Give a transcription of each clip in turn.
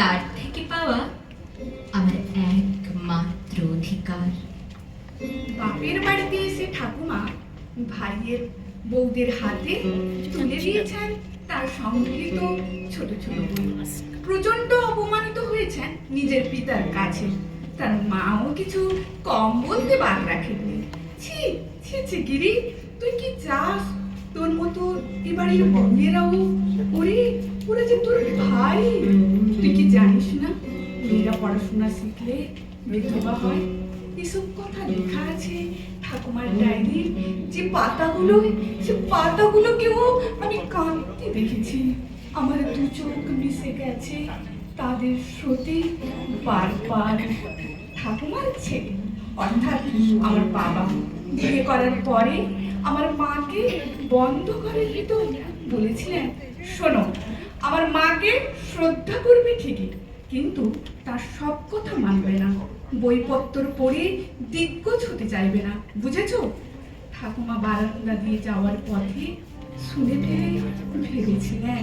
তার থেকে পাওয়া আমার একমাত্র অধিকার। বাপের বাড়িতে এসে ঠাকুমা ভাইয়ের বউদের হাতে তুলে দিয়েছেন। তার সংগৃহীত ছোট ছোট প্রচণ্ড অপমানিত হয়েছেন নিজের পিতার কাছে। তার মাও কিছু কম বলতে বাদ রাখেননি। ছি ছি ছি, গিরি, তুই কি চাস? তোর মতো এ বাড়ির বন্ধেরাও ওরে, ওরা যে তোর ভাই। তুই কি জানিস না? মেয়েরা পড়াশোনা শিখলে বিধবা হয়? এসব কথা লেখা আছে ঠাকুমার ডায়েরির। যে পাতাগুলো, সে পাতাগুলোকেও আমি কাঁদতে দেখেছি। আমার দু চোখ মিশে গেছে তাদের স্রোতে বারবার। ঠাকুমার ছেলে, অর্থাৎ আমার বাবা। বিয়ে করার পরে আমার মাকে বন্ধ ঘরের ভিতর বলেছিলেন। শোনো আমার মাকে শ্রদ্ধা করবে ঠিকই, কিন্তু তার সব কথা মানবে না। বইপত্র পড়ে দিগ্গজ হতে চাইবে না, বুঝেছ? ঠাকুমা বারান্দা দিয়ে যাওয়ার পথে শুনে ফেলে ভেবেছিলেন,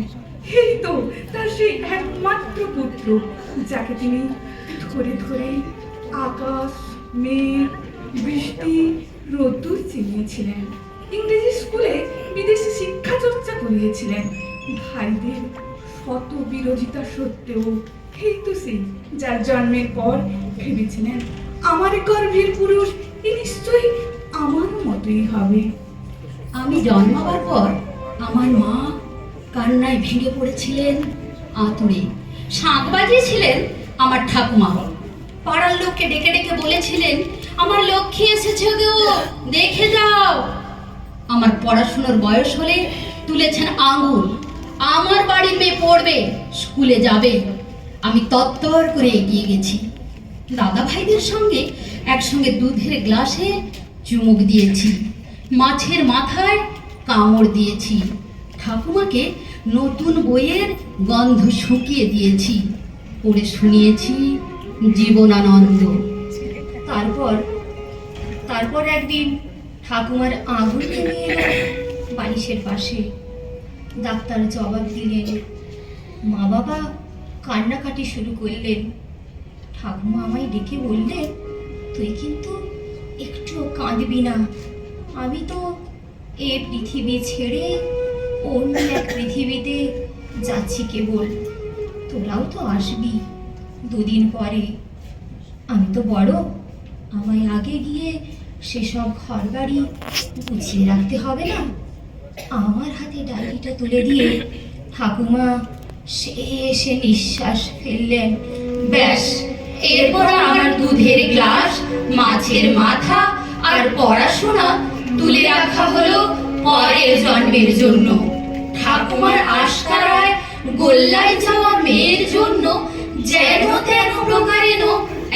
এই তো, তার সেই একমাত্র পুত্র, যাকে তিনি ধরে ধরে আকাশ, মেঘ, বৃষ্টি, রোদ্দুর চিনিয়েছিলেন। ইংরেজি স্কুলে বিদেশি শিক্ষা চর্চা করিয়েছিলেন। ভাইদের শত বিরোধিতা সত্ত্বেও, এই তো সেই যার জন্মের পর ভেবেছিলেন, আমার গর্ভের পুরুষ নিশ্চয়ই আমার মতোই হবে। আমি জন্মাবার পর আমার মা কান্নায় ভেঙে পড়েছিলেন আতুরে। শাঁখ বাজিয়েছিলেন আমার ঠাকুমা। পাড়ার লোককে ডেকে ডেকে বলেছিলেন, আমার লক্ষ্মী এসেছে গো, দেখে যাও। আমার পড়াশুনোর বয়স হলে তুলেছেন আঙুল। আমার বাড়ির মেয়ে পড়বে, স্কুলে যাবে। আমি তত্তর করে এগিয়ে গেছি। দাদা ভাইদের সঙ্গে একসঙ্গে দুধের গ্লাসে চুমুক দিয়েছি, মাছের মাথায় কামড় দিয়েছি, ঠাকুমাকে নতুন বইয়ের গন্ধ শুকিয়ে দিয়েছি, পড়ে শুনিয়েছি জীবনানন্দ। তারপর তারপর একদিন ঠাকুমার আঙুল ভেঙে এলো বালিশের পাশে। ডাক্তার জবাব দিলেন মা বাবা কান্নাকাটি শুরু করলেন। ঠাকুমা আমায় ডেকে বললেন, তুই কিন্তু একটু কাঁদবি না। আমি তো এ পৃথিবী ছেড়ে অন্য এক পৃথিবীতে যাচ্ছি কেবল। তোরাও তো আসবি দুদিন পরে। আমি তো বড়, আমায় আগে গিয়ে সেসব ঘর বাড়ি গুছিয়ে রাখতে হবে না? আমার হাতে ডায়েরিটা তুলে দিয়ে ঠাকুমা সে নিঃশ্বাস ফেললেন। ব্যাস, এরপর আমার দুধের গ্লাস, মাছের মাথা আর পড়াশোনা তুলে রাখা হলো পরের জন্মের জন্য। ঠাকুমার আশকারায় গোল্লায় যাওয়া মেয়ের জন্য যেন তেন প্রকারেণ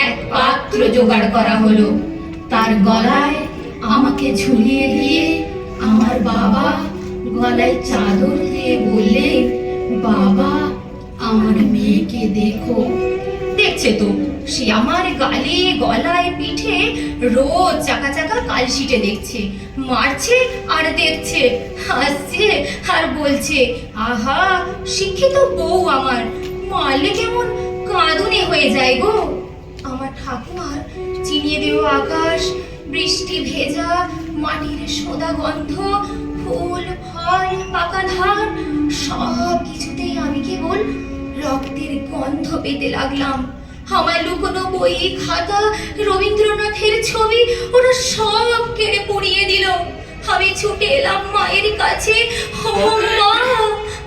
এক পাত্র জোগাড় করা হলো। তার গলায় আমাকে ঝুলিয়ে দিয়ে আমার বাবা গলায় চাদর দিয়ে বললেন বাবা, আমার মেয়েকে দেখো। দেখছে তো, সে আমার গালে গলায় পিঠে রোজ চাকা চাকা কালশিটে দেখছে। মারছে আর দেখছে, হাসছে আর বলছে, আহা, শিক্ষিত বউ আমার, মারলে কেমন কাঁদুনে হয়ে যায় গো। আমার ঠাকুমার চিনিয়ে দেওয়া আকাশ, বৃষ্টি ভেজা মাটির সোদা গন্ধ ফুল, ফল পাকা ধান সব কিছুতেই আমি কেবল রক্তের গন্ধ পেতে লাগলাম। আমার লুকোনো বই, খাতা, রবীন্দ্রনাথের ছবি, ওরা সব কেড়ে পুড়িয়ে দিল। আমি ছুটে এলাম মায়ের কাছে। ও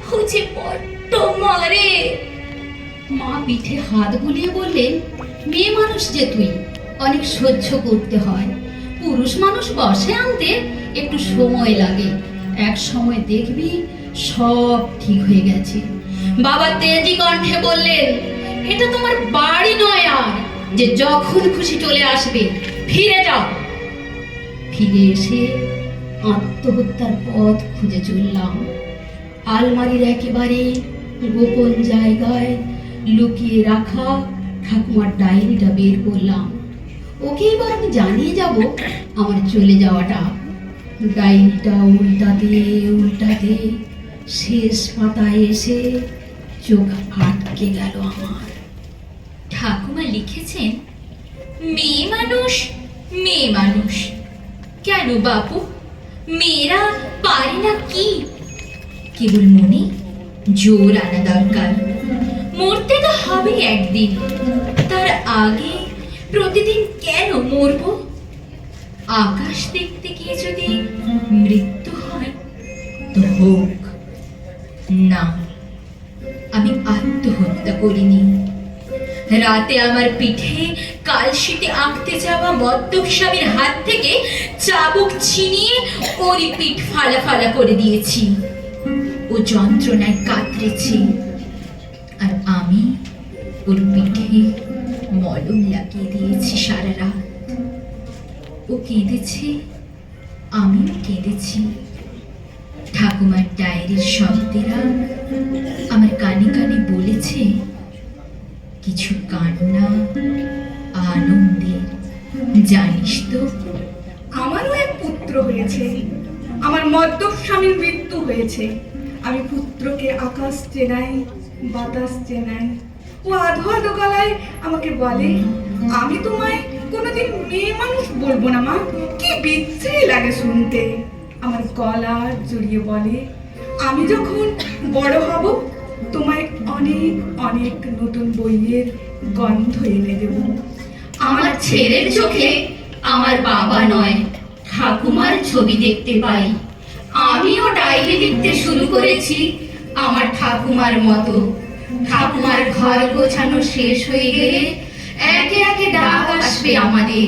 খুঁজে বড্ড মারে। মা পিঠে হাত বুলিয়ে বললেন, মেয়ে মানুষ যে তুই, অনেক সহ্য করতে হয়। পুরুষ মানুষ বসে আনতে একটু সময় লাগে। এক সময় দেখবি সব ঠিক হয়ে গেছে। বাবা তেজি কণ্ঠে বললেন, এটা তোমার বাড়ি নয় আর, যে যখন খুশি চলে আসবে, ফিরে যাও। ফিরে এসে আত্মহত্যার পথ খুঁজে চললাম। আলমারির একেবারে গোপন জায়গায় লুকিয়ে রাখা ঠাকুমার ডায়েরিটা বের করলাম। ওকে এবার আমি জানিয়ে যাব আমার চলে যাওয়াটা। ডায়েরিটা উল্টাতে উল্টাতে শেষ পাতায় এসে চোখ আটকে গেল আমার। ঠাকুমা লিখেছেন, মেয়ে মানুষ মেয়ে মানুষ। কেন বাপু? মেয়েরা পারে না কি? কেবল মনে জোর আনা দরকার। মরতে তো হবে একদিন। তার আগে প্রতিদিন কেন মরবো? আকাশ দেখতে গিয়ে যদি মৃত্যু হয়, তো হোক। না, আমি আত্মহত্যা করিনি। রাতে আমার পিঠে কালশিতে আঁকতে যাওয়া মদ্যপ স্বামীর হাত থেকে চাবুক ছিনিয়ে ওরই পিঠ ফালা ফালা করে দিয়েছি। ও যন্ত্রণায় কাতরেছে। আর আমি ওর পিঠে মলম লাগিয়ে দিয়েছি সারা রাত। ও কেঁদেছে, আমিও কেঁদেছি। ঠাকুমার ডায়েরির শব্দেরা আমার কানে কানে বলেছে, কিছু কান্না, আনন্দে, জানিস তো? আমারও এক পুত্র হয়েছে। আমার মদ্যপ স্বামীর মৃত্যু হয়েছে। আমি পুত্রকে আকাশ চেনাই, বাতাস চেনাই। ও আধো আধো গলায় আমাকে বলে, আমি তোমায় কোনোদিন মেয়ে মানুষ বলব না, মা। কি বিচ্ছিরি লাগে শুনতে। আমার গলা জড়িয়ে বলে, আমি যখন বড় হব, তোমায় অনেক অনেক নতুন বইয়ের গন্ধ এনে দেবো। আমার ছেলের চোখে আমার বাবা নয়, ঠাকুমার ছবি দেখতে পাই। আমিও ডায়েরি লিখতে শুরু করেছি আমার ঠাকুমার মতো। ঠাকুমার ঘর গোছানো শেষ হয়ে গেলে একে একে ডাক আসবে আমাদের